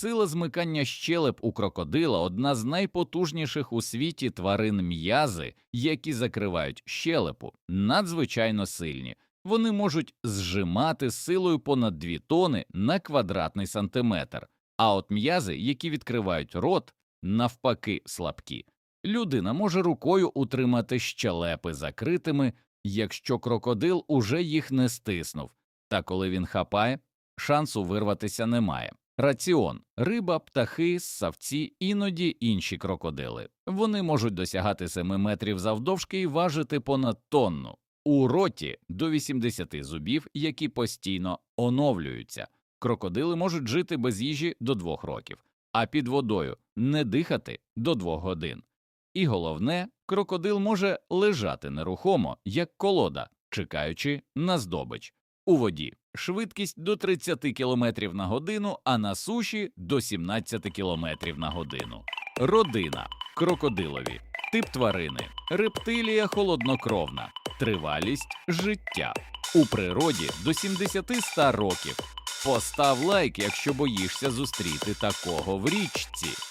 Сила змикання щелеп у крокодила одна з найпотужніших у світі тварин м'язи, які закривають щелепу, надзвичайно сильні. Вони можуть зжимати силою понад 2 тони на квадратний сантиметр, а от м'язи, які відкривають рот, навпаки слабкі. Людина може рукою утримати щелепи закритими, якщо крокодил уже їх не стиснув, та коли він хапає, шансу вирватися немає. Раціон риба, птахи, ссавці, іноді інші крокодили. Вони можуть досягати 7 метрів завдовжки і важити понад тонну. У роті до 80 зубів, які постійно оновлюються. Крокодили можуть жити без їжі до 2 років, а під водою не дихати до 2 годин. І головне, крокодил може лежати нерухомо, як колода, чекаючи на здобич. У воді швидкість до 30 км на годину, а на суші до 17 км на годину. Родина крокодилові, тип тварини, рептилія холоднокровна, тривалість життя. У природі до 70-100 років. Постав лайк, якщо боїшся зустріти такого в річці.